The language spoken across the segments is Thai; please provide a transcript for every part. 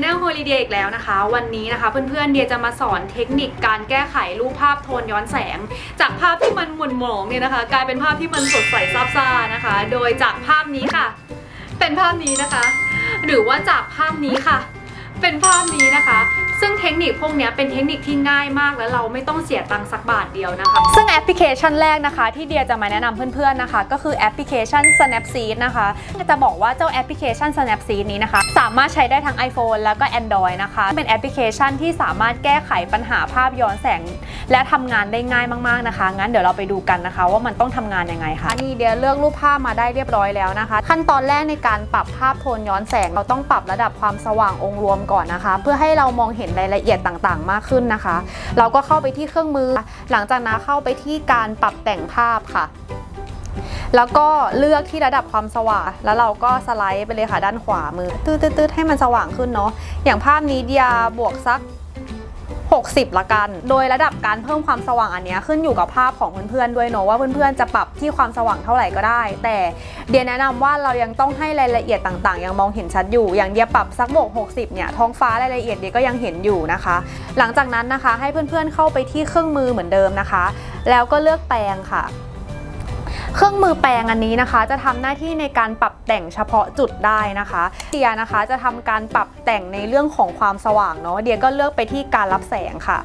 Channel Holiday อีกแล้วนะคะ วันนี้นะคะเพื่อนๆเดียจะมาสอนเทคนิคการแก้ไขรูปภาพโทนย้อนแสง จากภาพที่มันหม่นหมองเนี่ยนะคะ กลายเป็นภาพที่มันสดใสซาบซ่านะคะ โดยจากภาพนี้ค่ะ เป็นภาพนี้นะคะ หรือว่าจากภาพนี้ค่ะ เป็นภาพนี้นะคะ ซึ่งเทคนิคพวกนี้เป็นเทคนิคที่ง่ายมาก และเราไม่ต้องเสียตังค์สักบาทเดียวนะคะ ซึ่งแอปพลิเคชันแรกนะคะ ที่เดียจะมาแนะนำเพื่อนๆนะคะ ก็คือแอปพลิเคชัน Snapseed นะคะจะบอกว่าเจ้าแอปพลิเคชัน Snapseed นี้นะคะ สามารถใช้ได้ทั้ง iPhone แล้วก็ Android นะคะ เป็นแอปพลิเคชันที่สามารถแก้ไขปัญหาภาพย้อนแสง และทำงานได้ง่ายมากๆนะคะ งั้นเดี๋ยวเราไปดูกันนะคะ ว่ามันต้องทำงานยังไงคะนี่เดียเลือกรูปภาพมาได้เรียบร้อยแล้วนะคะ ขั้นตอนแรกในการปรับภาพโทนย้อนแสง เราต้องปรับระดับความสว่างองค์รวมก่อนนะคะ เพื่อให้เรามองเห็นรายละเอียดต่างๆ มากขึ้นนะคะ เราก็เข้าไปที่เครื่องมือ หลังจากนั้นเข้าไปที่การปรับแต่งภาพค่ะ แล้วก็เลือกที่ระดับความสว่าง แล้วเราก็สไลด์ไปเลยค่ะด้านขวามือ ตืดๆๆให้มันสว่างขึ้นเนาะอย่างภาพนี้เดียบวกสัก 60 ละกัน โดยระดับการเพิ่มความสว่างอันนี้ขึ้นอยู่กับภาพของเพื่อนๆด้วยเนาะว่าเพื่อนๆจะปรับที่ความสว่างเท่าไหร่ก็ได้ แต่เดียแนะนำว่าเรายังต้องให้รายละเอียดต่างๆ ยังมองเห็นชัดอยู่ อย่างเดียปรับสักบวก60 เนี่ยท้องฟ้ารายละเอียดเดียก็ยังเห็นอยู่นะคะ หลังจากนั้นนะคะให้เพื่อนๆเข้าไปที่เครื่องมือเหมือนเดิมนะคะ แล้วก็เลือกแปลงค่ะ เครื่องมือแปลงอันนี้นะคะ จะทำหน้าที่ในการปรับแต่งเฉพาะจุดได้นะคะเดียนะคะจะทำการปรับแต่งในเรื่องของความสว่างเนาะเดียก็เลือกไปที่การรับแสงค่ะ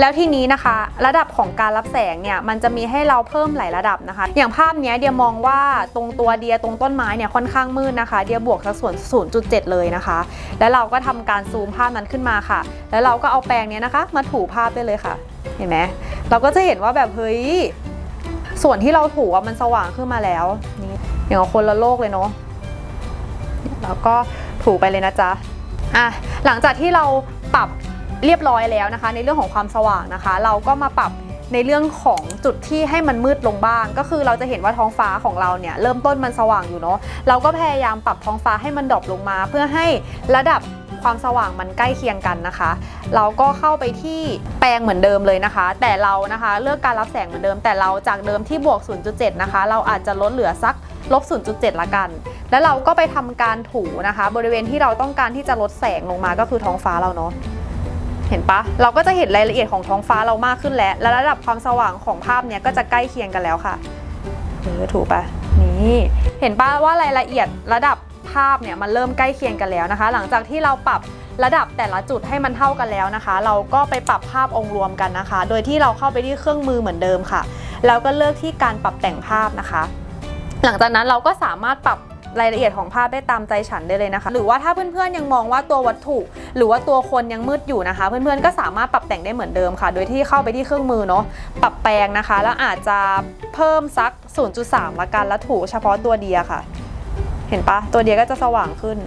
แล้วทีนี้นะคะ ระดับของการรับแสงเนี่ยมันจะมีให้เราเพิ่มหลายระดับนะคะ อย่างภาพนี้เดียมองว่าตรงตัวเดียตรงต้นไม้เนี่ยค่อนข้างมืดนะคะ เดียบวกสักส่วน 0.7 เลยนะคะ แล้วเราก็ทำการซูมภาพนั้นขึ้นมาค่ะ แล้วเราก็เอาแปรงเนี้ยนะคะ มาถูภาพได้เลยค่ะ เห็นไหมเราก็จะเห็นว่าแบบเฮ้ย ส่วนที่เราถูอะมันสว่างขึ้นมาแล้วนี่อย่างคนละโลกเลยเนาะแล้วก็ถูไปเลยนะจ๊ะอะหลังจากที่เราปรับเรียบร้อยแล้วนะคะ ในเรื่องของความสว่างนะคะ เราก็มาปรับในเรื่องของจุดที่ให้มันมืดลงบ้าง ก็คือเราจะเห็นว่าท้องฟ้าของเราเนี่ยเริ่มต้นมันสว่างอยู่เนาะเราก็พยายามปรับท้องฟ้าให้มันดรอปลงมา เพื่อให้ระดับ ความสว่างมันใกล้เคียงกันนะคะ เราก็เข้าไปที่แปลงเหมือนเดิมเลยนะคะ แต่เรานะคะเลือกการรับแสงเหมือนเดิม แต่เราจากเดิมที่บวก 0.7 นะคะ เราอาจจะลดเหลือสักลบ 0.7 ละกัน แล้วเราก็ไปทำการถูนะคะ บริเวณที่เราต้องการที่จะลดแสงลงมาก็คือท้องฟ้าเราเนาะเห็นปะเราก็จะเห็นรายละเอียดของท้องฟ้าเรามากขึ้นแล้ว และระดับความสว่างของภาพเนี้ยก็จะใกล้เคียงกันแล้วค่ะเออถูกปะนี่ เห็นปะว่ารายละเอียดระดับ ภาพเนี่ยมันเริ่มใกล้เคียงกันแล้วนะคะ หลังจากที่เราปรับระดับแต่ละจุดให้มันเท่ากันแล้วนะคะ เราก็ไปปรับภาพองค์รวมกันนะคะ โดยที่เราเข้าไปที่เครื่องมือเหมือนเดิมค่ะ แล้วก็เลือกที่การปรับแต่งภาพนะคะ หลังจากนั้นเราก็สามารถปรับรายละเอียดของภาพได้ตามใจฉันได้เลยนะคะ หรือว่าถ้าเพื่อนๆยังมองว่าตัววัตถุ หรือว่าตัวคนยังมืดอยู่นะคะ เพื่อนๆก็สามารถปรับแต่งได้เหมือนเดิมค่ะ โดยที่เข้าไปที่เครื่องมือเนาะปรับแปลงนะคะ แล้วอาจจะเพิ่มสัก 0.3 ละกันแล้วถูเฉพาะตัวเดียค่ะ เห็นปะตัวเดียก็จะสว่างขึ้น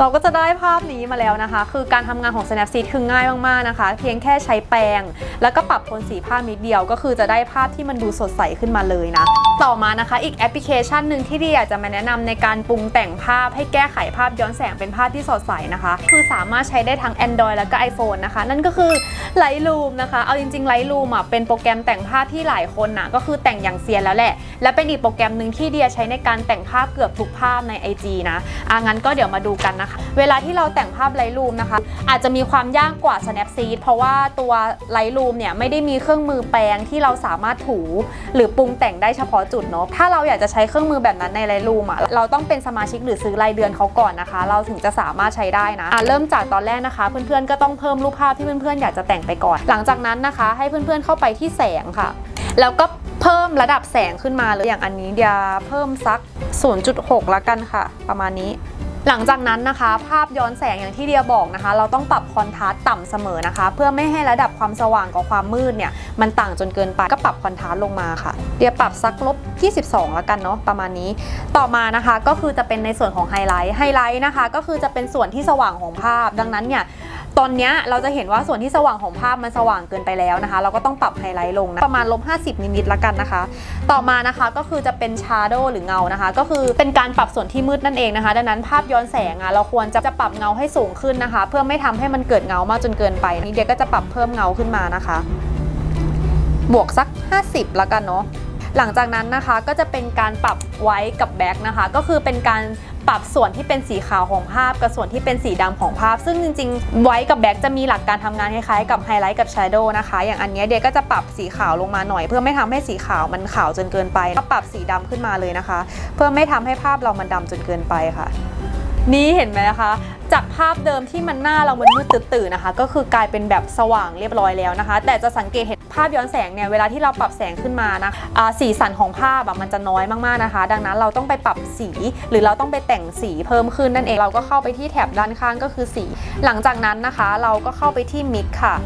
เราก็จะได้ภาพนี้มาแล้วนะคะ คือการทำงานของ Snapseed คือง่ายมากๆนะคะ เพียงแค่ใช้แปรงแล้วก็ปรับโทนสีภาพนิดเดียว ก็คือจะได้ภาพที่มันดูสดใสขึ้นมาเลยนะ ต่อมานะคะ อีกแอปพลิเคชันหนึ่งที่ดีอยากจะมาแนะนำในการปรุงแต่งภาพให้แก้ไขภาพย้อนแสงเป็นภาพที่สดใสนะคะ คือสามารถใช้ได้ทั้ง Android แล้วก็ iPhone นะคะ นั่นก็คือ Lightroom นะคะ เอาจริงๆ Lightroom อะเป็นโปรแกรมแต่งภาพที่หลายคนน่ะก็คือแต่งอย่างเซียนแล้วแหละ และเป็นอีกโปรแกรมหนึ่งที่เดียใช้ในการแต่งภาพเกือบทุกภาพใน IG นะอะงั้นก็เดี๋ยวมาดูกันนะคะเวลาที่เราแต่งภาพ Lightroom นะคะ อาจจะมีความยากกว่า Snapseed เพราะว่าตัว Lightroom เนี่ยไม่ได้มีเครื่องมือแปลงที่เราสามารถถู หรือปรุงแต่งได้เฉพาะจุดเนาะถ้าเราอยากจะใช้เครื่องมือแบบนั้นใน Lightroom อะเราต้องเป็นสมาชิกหรือซื้อรายเดือนเขาก่อนนะคะ เราถึงจะสามารถใช้ได้นะอะเริ่มจากตอนแรกนะคะ เพื่อนๆก็ต้องเพิ่มรูปภาพที่เพื่อนๆอยากจะแต่งไปก่อน หลังจากนั้นนะคะ ให้เพื่อนๆเข้าไปที่แสงค่ะ แล้วก็ เพิ่มระดับแสงขึ้นมาเลยอย่างอันนี้เดียเพิ่มสัก 0.6 ละกันค่ะ ประมาณนี้ หลังจากนั้นนะคะ ภาพย้อนแสงอย่างที่เดียบอกนะคะ เราต้องปรับคอนทราสต์ต่ำเสมอนะคะ เพื่อไม่ให้ระดับความสว่างกับความมืดเนี่ยมันต่างจนเกินไปก็ปรับคอนทราสต์ลงมาค่ะ เดียปรับสักลบ 22แล้วกันเนาะประมาณนี้ ต่อมานะคะก็คือจะเป็นในส่วนของไฮไลท์ไฮไลท์นะคะ ก็คือจะเป็นส่วนที่สว่างของภาพ ดังนั้นเนี่ย ตอนนี้เราจะเห็นว่าส่วนที่สว่างของภาพมันสว่างเกินไปแล้วนะคะ เราก็ต้องปรับไฮไลท์ลงนะประมาณลบ50นิดๆละกันนะคะ ต่อมานะคะก็คือจะเป็นชาร์โดหรือเงานะคะ ก็คือเป็นการปรับส่วนที่มืดนั่นเองนะคะ ดังนั้นภาพย้อนแสงอะเราควรจะจะปรับเงาให้สูงขึ้นนะคะ เพื่อไม่ทำให้มันเกิดเงามากจนเกินไปนี่เดียก็จะปรับเพิ่มเงาขึ้นมานะคะ บวกสัก 50ละกันเนาะ หลังจากนั้นนะคะก็จะเป็นการปรับไว้กับแบ็คนะคะ ก็คือเป็นการปรับส่วนที่เป็นสีขาวของภาพกับส่วนที่เป็นสีดำของภาพ ซึ่งจริงๆ ไว้กับแบ็กจะมีหลักการทำงานคล้ายๆกับไฮไลท์กับแชโดว์นะคะ อย่างอันนี้เดียก็จะปรับสีขาวลงมาหน่อย เพื่อไม่ทำให้สีขาวมันขาวจนเกินไปก็ปรับสีดำขึ้นมาเลยนะคะ เพื่อไม่ทำให้ภาพเรามันดำจนเกินไปค่ะ นี่เห็นไหมนะคะจากภาพเดิมที่มันหน้าเรามันมืดตื่นๆนะคะ ก็คือกลายเป็นแบบสว่างเรียบร้อยแล้วนะคะ แต่จะสังเกตเห็น ภาพย้อนแสงเนี่ยเวลาที่เราปรับแสงขึ้นมานะอ่าสีสันของภาพมันจะน้อยมากๆนะคะ ดังนั้นเราต้องไปปรับสี หรือเราต้องไปแต่งสีเพิ่มขึ้นนั่นเองเราก็เข้าไปที่แถบด้านข้างก็คือสี หลังจากนั้นนะคะ เราก็เข้าไปที่มิกค่ะ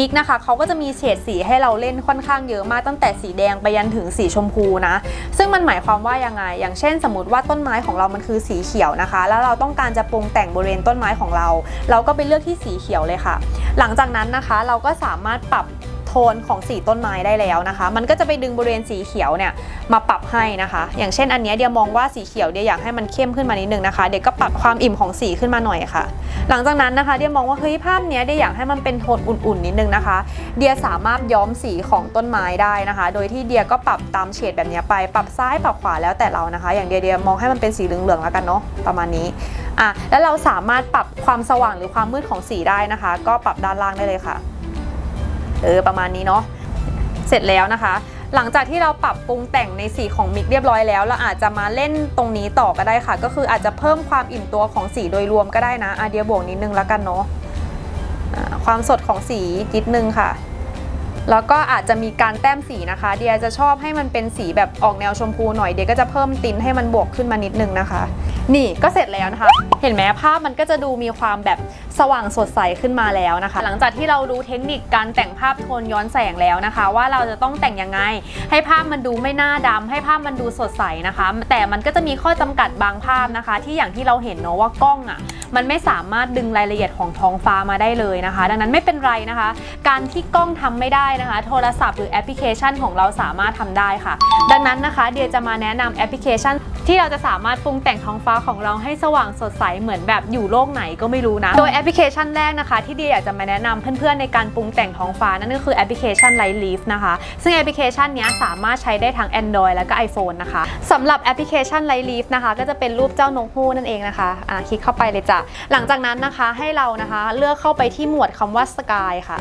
มิกนะคะเขาก็จะมีเฉดสีให้เราเล่นค่อนข้างเยอะมากตั้งแต่สีแดงไปยันถึงสีชมพูนะ ซึ่งมันหมายความว่ายังไง อย่างเช่น สมมติว่าต้นไม้ของเรามันคือสีเขียวนะคะ แล้วเราต้องการจะปรุงแต่งบริเวณต้นไม้ของเรา เราก็ไปเลือกที่สีเขียวเลยค่ะ หลังจากนั้นนะคะเราก็สามารถปรับ นของสีต้นไม้ได้แล้วนะคะ มันก็จะไปดึงบริเวณสีเขียวเนี่ยมาปรับให้นะคะ อย่างเช่นอันนี้เดียมองว่าสีเขียวเดียอยากให้มันเข้มขึ้นมานิดนึงนะคะ เดียก็ปรับความอิ่มของสีขึ้นมาหน่อยค่ะ หลังจากนั้นนะคะเดียมองว่าเฮ้ยภาพเนี้ยเดียอยากให้มันเป็นโทนอุ่นๆนิดนึงนะคะ เดียสามารถย้อมสีของต้นไม้ได้นะคะ โดยที่เดียก็ปรับตามเฉดแบบนี้ไป ปรับซ้ายปรับขวาแล้วแต่เรานะคะ อย่างเดียเดียมองให้มันเป็นสีเหลืองๆแล้วกันเนาะประมาณนี้อะแล้วเราสามารถปรับความสว่างหรือความมืดของสีได้นะคะ ก็ปรับด้านล่างได้เลยค่ะ เออประมาณนี้เนาะเสร็จแล้วนะคะ หลังจากที่เราปรับปรุงแต่งในสีของมิกเรียบร้อยแล้ว เราอาจจะมาเล่นตรงนี้ต่อก็ได้ค่ะ ก็คืออาจจะเพิ่มความอิ่มตัวของสีโดยรวมก็ได้นะอะเดียบวกนิดนึงแล้วกันเนาะความสดของสีนิดนึงค่ะ แล้วก็อาจจะมีการแต้มสีนะคะ เดียจะชอบให้มันเป็นสีแบบออกแนวชมพูหน่อยเดียก็จะเพิ่มตินให้มันบวกขึ้นมานิดนึงนะคะ นี่ก็เสร็จแล้วนะคะ เห็นไหมภาพมันก็จะดูมีความแบบสว่างสดใสขึ้นมาแล้วนะคะ หลังจากที่เรารู้เทคนิคการแต่งภาพโทนย้อนแสงแล้วนะคะ ว่าเราจะต้องแต่งยังไง ให้ภาพมันดูไม่หน้าดำให้ภาพมันดูสดใสนะคะ แต่มันก็จะมีข้อจำกัดบางภาพนะคะ ที่อย่างที่เราเห็นเนาะว่ากล้องอะมันไม่สามารถดึงรายละเอียดของท้องฟ้ามาได้เลยนะคะ ดังนั้นไม่เป็นไรนะคะ การที่กล้องทำไม่ได้นะคะ โทรศัพท์หรือแอปพลิเคชันของเราสามารถทำได้ค่ะ ดังนั้นนะคะ เดียจะมาแนะนำแอปพลิเคชัน ที่เราจะสามารถปรุงแต่งท้องฟ้าของเราให้สว่างสดใสเหมือนแบบอยู่โลกไหนก็ไม่รู้นะ โดยแอปพลิเคชันแรกนะคะที่เดียอยากจะมาแนะนำเพื่อนๆในการปรุงแต่งท้องฟ้านั่นก็คือแอปพลิเคชัน Light Leaf นะคะ ซึ่งแอปพลิเคชันนี้สามารถใช้ได้ทั้ง Android และก็ iPhone นะคะสำหรับแอปพลิเคชัน Light Leaf นะคะ ก็จะเป็นรูปเจ้านกฮูกนั่นเองนะคะอะคลิกเข้าไปเลยจ้ะหลังจากนั้นนะคะให้เรานะคะ เลือกเข้าไปที่หมวดคำว่า Sky ค่ะ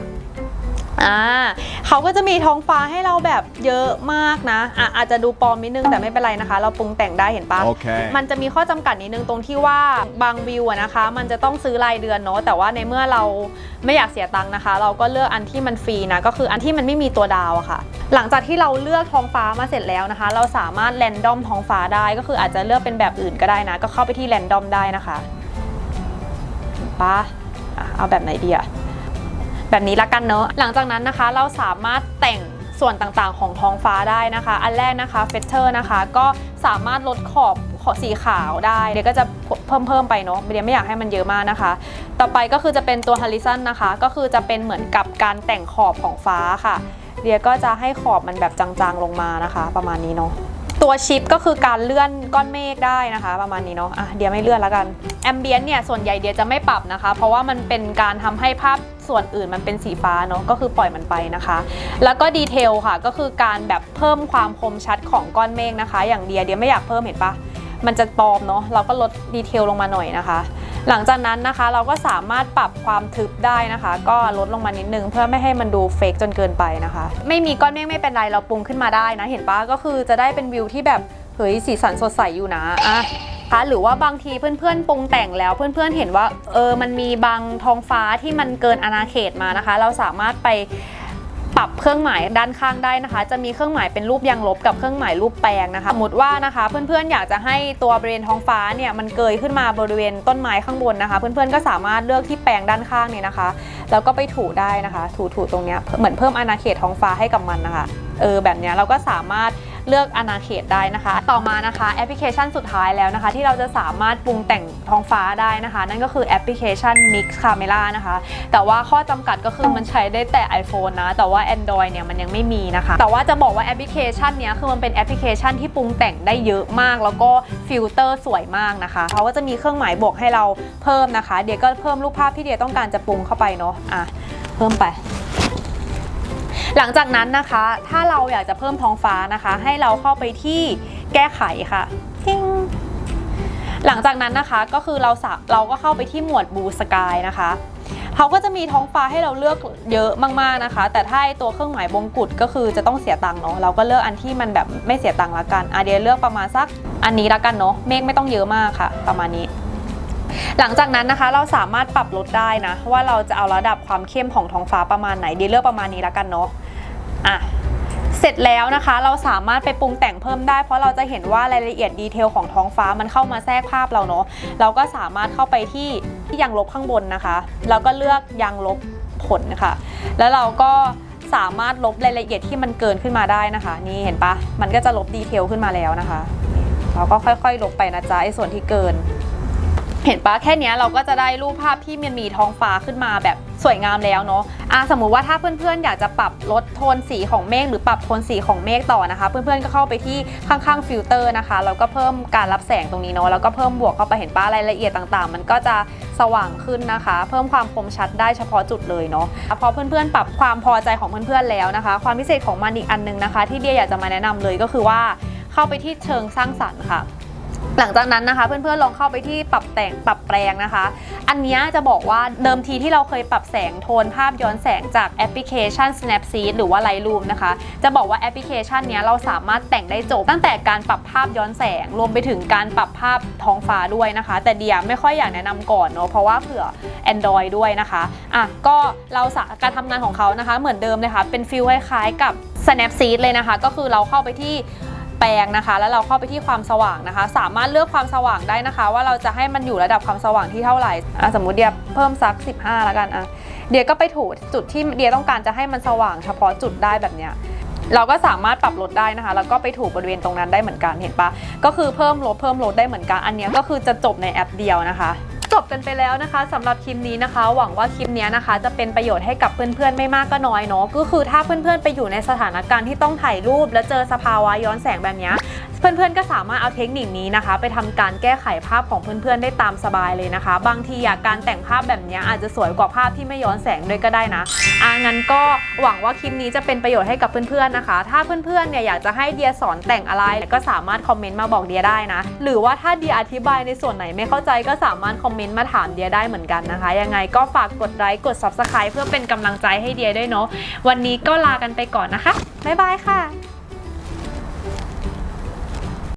อ่าเขาก็จะมีท้องฟ้าให้เราแบบเยอะมากนะอะอาจจะดูปลอมนิดนึงแต่ไม่เป็นไรนะคะ เราปรุงแต่งได้เห็นปะ Okay. มันจะมีข้อจำกัดนิดนึงตรงที่ว่าบางวิวอะนะคะ มันจะต้องซื้อรายเดือนเนาะแต่ว่าในเมื่อเราไม่อยากเสียตังค์นะคะ เราก็เลือกอันที่มันฟรีนะก็คืออันที่มันไม่มีตัวดาวอะค่ะ หลังจากที่เราเลือกท้องฟ้ามาเสร็จแล้วนะคะ เราสามารถแรนดอมท้องฟ้าได้ก็คืออาจจะเลือกเป็นแบบอื่นก็ได้นะ ก็เข้าไปที่แรนดอมได้นะคะเห็นปะอะเอาแบบไหนดีอะ แบบนี้ละกันเนอะหลังจากนั้นนะคะเราสามารถแต่งส่วนต่างๆ ของท้องฟ้าได้นะคะ อันแรกนะคะเฟเ t อร์นะคะ ก็สามารถลดขอบสีขาวได้เดี๋ยวก็จะเพิ่มเพิ่มไปเนาะเดี๋ยวไม่อยากให้มันเยอะมากนะคะ ต่อไปก็คือจะเป็นตัวฮ o ริ z ันนะคะ ก็คือจะเป็นเหมือนกับการแต่งขอบของฟ้าค่ะเดียก็จะให้ขอบมันแบบจางๆลงมานะคะ ประมาณนี้เนาะตัวชิปก็คือการเลื่อนก้อนเมฆได้นะคะ ประมาณนี้เนาะอะเดียไม่เลื่อนแล้วกันแอมเบียนเนี่ยส่วนใหญ่เดียจะไม่ปรับนะคะ เพราะว่ามันเป็นการทำให้ภาพ ส่วนอื่นมันเป็นสีฟ้าเนาะก็คือปล่อยมันไปนะคะ แล้วก็ดีเทลค่ะก็คือการแบบเพิ่มความคมชัดของก้อนเมฆนะคะ อย่างเดียเดียไม่อยากเพิ่มเห็นปะมันจะปลอมเนาะเราก็ลดดีเทลลงมาหน่อยนะคะ หลังจากนั้นนะคะเราก็สามารถปรับความทึบได้นะคะ ก็ลดลงมานิดนึงเพื่อไม่ให้มันดูเฟกจนเกินไปนะคะ ไม่มีก้อนเมฆไม่เป็นไรเราปรุงขึ้นมาได้นะ เห็นปะก็คือจะได้เป็นวิวที่แบบเฮ้ยสีสันสดใสอยู่นะอะ คะหรือว่าบางทีเพื่อนๆปรุงแต่งแล้วเพื่อนๆเห็นว่าเออมันมีบางท้องฟ้าที่มันเกินอาณาเขตมานะคะ เราสามารถไปปรับเครื่องหมายด้านข้างได้นะคะ จะมีเครื่องหมายเป็นรูปยางลบกับเครื่องหมายรูปแปลงนะคะสมมติว่านะคะ เพื่อนๆอยากจะให้ตัวบริเวณท้องฟ้าเนี่ยมันเกยขึ้นมาบริเวณต้นไม้ข้างบนนะคะ เพื่อนๆก็สามารถเลือกที่แปลงด้านข้างเนี่ยนะคะ แล้วก็ไปถูได้นะคะ ถูๆตรงเนี้ยเหมือนเพิ่มอาณาเขตท้องฟ้าให้กับมันนะคะเออแบบเนี้ยเราก็สามารถ เลือกอาณาเขตได้นะคะ ต่อมานะคะแอปพลิเคชันสุดท้ายแล้วนะคะ ที่เราจะสามารถปรุงแต่งท้องฟ้าได้นะคะ นั่นก็คือแอปพลิเคชัน Mix Camera นะคะ แต่ว่าข้อจำกัดก็คือมันใช้ได้แต่ iPhone นะ แต่ว่า Android เนี่ยมันยังไม่มีนะคะ แต่ว่าจะบอกว่าแอปพลิเคชันเนี้ยคือมันเป็นแอปพลิเคชันที่ปรุงแต่งได้เยอะมาก แล้วก็ฟิลเตอร์สวยมากนะคะเขาก็จะมีเครื่องหมายบวกให้เราเพิ่มนะคะ เดี๋ยวก็เพิ่มรูปภาพที่เดียต้องการจะปรุงเข้าไปเนาะอะเพิ่มไป หลังจากนั้นนะคะ ถ้าเราอยากจะเพิ่มท้องฟ้านะคะ ให้เราเข้าไปที่แก้ไขค่ะทิ้งหลังจากนั้นนะคะก็คือเราสเราก็เข้าไปที่หมวด Blue Sky นะคะเขาก็จะมีท้องฟ้าให้เราเลือกเยอะมากๆนะคะ แต่ถ้าไอตัวเครื่องหมายบงกุฎก็คือจะต้องเสียตังค์เนาะเราก็เลือกอันที่มันแบบไม่เสียตังค์ละกันอะเดียเลือกประมาณสักอันนี้ละกันเนาะเมฆไม่ต้องเยอะมากค่ะ ประมาณนี้ หลังจากนั้นนะคะเราสามารถปรับลดได้นะ ว่าเราจะเอาระดับความเข้มของท้องฟ้าประมาณไหนดีเลือกประมาณนี้ละกันเนาะอะเสร็จแล้วนะคะเราสามารถไปปรุงแต่งเพิ่มได้ เพราะเราจะเห็นว่ารายละเอียดดีเทลของท้องฟ้ามันเข้ามาแทรกภาพเราเนาะเราก็สามารถเข้าไปที่ที่ยางลบข้างบนนะคะแล้วก็เลือกยางลบผลค่ะ แล้วเราก็สามารถลบรายละเอียดที่มันเกินขึ้นมาได้นะคะ นี่เห็นปะมันก็จะลบดีเทลขึ้นมาแล้วนะคะ เราก็ค่อยๆ ลบไปนะจ๊ะไอ้ส่วนที่เกิน เห็นปะแค่นี้เราก็จะได้รูปภาพที่มันมีท้องฟ้าขึ้นมาแบบสวยงามแล้วเนาะอะสมมุติว่าถ้าเพื่อนๆ อยากจะปรับลดโทนสีของเมฆหรือปรับโทนสีของเมฆต่อนะคะ เพื่อนๆ ก็เข้าไปที่ข้างๆฟิลเตอร์นะคะแล้วก็เพิ่มการรับแสงตรงนี้เนาะแล้วก็เพิ่มบวกเข้าไปเห็นปะรายละเอียดต่างๆ มันก็จะสว่างขึ้นนะคะ เพิ่มความคมชัดได้เฉพาะจุดเลยเนาะพอเพื่อนๆ ปรับความพอใจของเพื่อนๆ แล้วนะคะ ความพิเศษของมันอีกอันนึงนะคะ ที่เดียอยากจะมาแนะนำเลยก็คือว่าเข้าไปที่เชิงสร้างสรรค์ค่ะ หลังจากนั้นนะคะเพื่อนๆลองเข้าไปที่ปรับแต่งปรับแปลงนะคะ อันนี้จะบอกว่าเดิมทีที่เราเคยปรับแสงโทนภาพย้อนแสงจากแอปพลิเคชัน Snapseed หรือว่า Lightroom นะคะ จะบอกว่าแอปพลิเคชันนี้เราสามารถแต่งได้จบ ตั้งแต่การปรับภาพย้อนแสงรวมไปถึงการปรับภาพท้องฟ้าด้วยนะคะ แต่เดียไม่ค่อยอยากแนะนำก่อนเนาะเพราะว่าเผื่อ Android ด้วยนะคะอะก็เราการทำงานของเขานะคะ เหมือนเดิมเลยค่ะเป็นฟิลคล้ายๆกับ Snapseed เลยนะคะ ก็คือเราเข้าไปที่ แปลงนะคะ แล้วเราเข้าไปที่ความสว่างนะคะ สามารถเลือกความสว่างได้นะคะ ว่าเราจะให้มันอยู่ระดับความสว่างที่เท่าไหร่อะสมมุติเดียเพิ่มสัก 15แล้วกันอะเดียก็ไปถูจุดที่เดียต้องการจะให้มันสว่างเฉพาะจุดได้แบบเนี้ยเราก็สามารถปรับลดได้นะคะ แล้วก็ไปถูบริเวณตรงนั้นได้เหมือนกันเห็นปะก็คือเพิ่มลดเพิ่มลดได้เหมือนกัน อันนี้ก็คือจะจบในแอปเดียวนะคะ จบกันไปแล้วนะคะสำหรับคลิปนี้นะคะ หวังว่าคลิปนี้นะคะ จะเป็นประโยชน์ให้กับเพื่อนๆไม่มากก็น้อยเนาะก็คือถ้าเพื่อนๆไปอยู่ในสถานการณ์ที่ต้องถ่ายรูป แล้วเจอสภาวะย้อนแสงแบบเนี้ยเพื่อนๆก็สามารถเอาเทคนิคนี้นะคะ ไปทำการแก้ไขภาพของเพื่อนๆได้ตามสบายเลยนะคะ บางทีอยากการแต่งภาพแบบนี้อาจจะสวยกว่าภาพที่ไม่ย้อนแสงด้วยก็ได้นะอ่างั้นก็หวังว่าคลิปนี้จะเป็นประโยชน์ให้กับเพื่อนๆนะคะ ถ้าเพื่อนๆเนี่ยอยากจะให้เดียสอนแต่งอะไรก็สามารถคอมเมนต์มาบอกเดียได้นะ หรือว่าถ้าเดียอธิบายในส่วนไหนไม่เข้าใจก็สามารถคอมเมนต์มาถามเดียได้เหมือนกันนะคะ ยังไงก็ฝากกดไลค์กด subscribe เพื่อเป็นกำลังใจให้เดียด้วยเนาะวันนี้ก็ลากันไปก่อนนะคะบ๊ายบายค่ะ